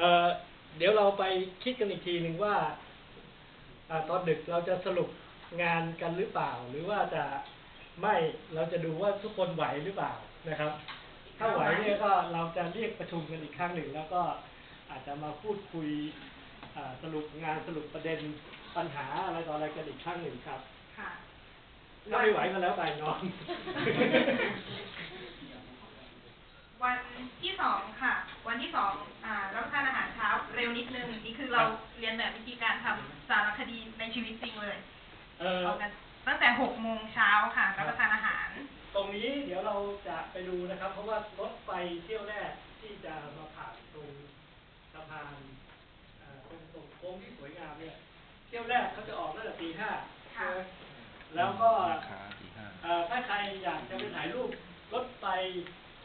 เอ่อเดี๋ยวเราไปคิดกันอีกทีหนึ่งว่าอ่าตอนดึกเราจะสรุปงานกันหรือเปล่า หรือว่าจะไม่เราจะดูว่าทุกคนไหวหรือเปล่านะครับ ถ้าไหวเนี่ยก็เราจะเรียกประชุมกันอีกครั้งหนึ่ง แล้วก็อาจจะมาพูดคุยอ่าสรุปงานสรุปประเด็นปัญหาอะไรต่ออะไรกันอีกครั้งหนึ่งครับค่ะถ้าไม่ไหวก็แล้วไปนอนวัน ที่สองค่ะ วันที่สองอ่ารับประทานอาหารเช้าเร็วนิดนึงนี่คือเราครับเรียนแบบวิธีการทำสารคดีในชีวิตจริงเลยเออออกกันตั้งแต่หกโมงเช้าค่ะรับประทานอาหาร ตรงนี้เดี๋ยวเราจะไปดูนะครับ เพราะว่ารถไฟเที่ยวแรกที่จะมาผ่านตรงสะพานเอ่อตรงตรงโค้งที่สวยงามเนี่ย เที่ยวแรกเขาจะออกตั้งแต่ตีห้าค่ะใช่ไหมแล้วก็ ขาตีห้า เอ่อถ้าใครอยากจะไปถ่ายรูปรถไฟ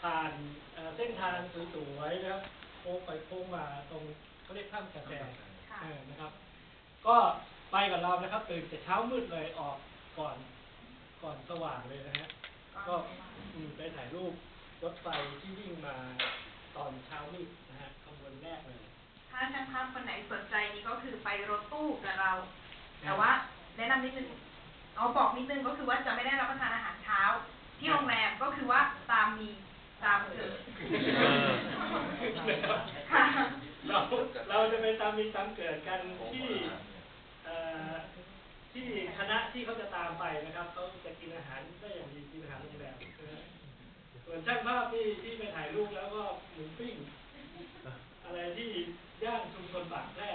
ผ่านเอ่อเส้นทางสวยๆนะครับโค้งไปโค้งมาตรงเขาเรียกถ้ำกระแสค่ะเออนะครับ ก็ไปกับเรานะครับตื่นแต่เช้ามืดเลยออกก่อนก่อนสว่างเลยนะฮะก็อืมไปถ่ายรูปรถไฟที่วิ่งมาตอนเช้ามืดนะฮะขบวนแรกเลย ถ้าช่างภาพคนไหนสนใจนี่ก็คือไปรถตู้กับเรา แต่ว่าแนะนำนิดนึงเอาบอกนิดนึงก็คือว่าจะไม่ได้รับประทานอาหารเช้า ที่โรงแรมก็คือว่าตามมี ตามเกิดค่ะเราเราจะไปตามมีตามเกิดกันที่ที่คณะที่เขาจะตามไปนะครับเขาจะกินอาหารได้อย่างดีกินอาหารโรงแรมนะฮะส่วนช่างภาพที่ที่ไปถ่ายรูปแล้วก็หมูปิ้งอะไรที่ย่านชุมชนปากแรกรอนะครับ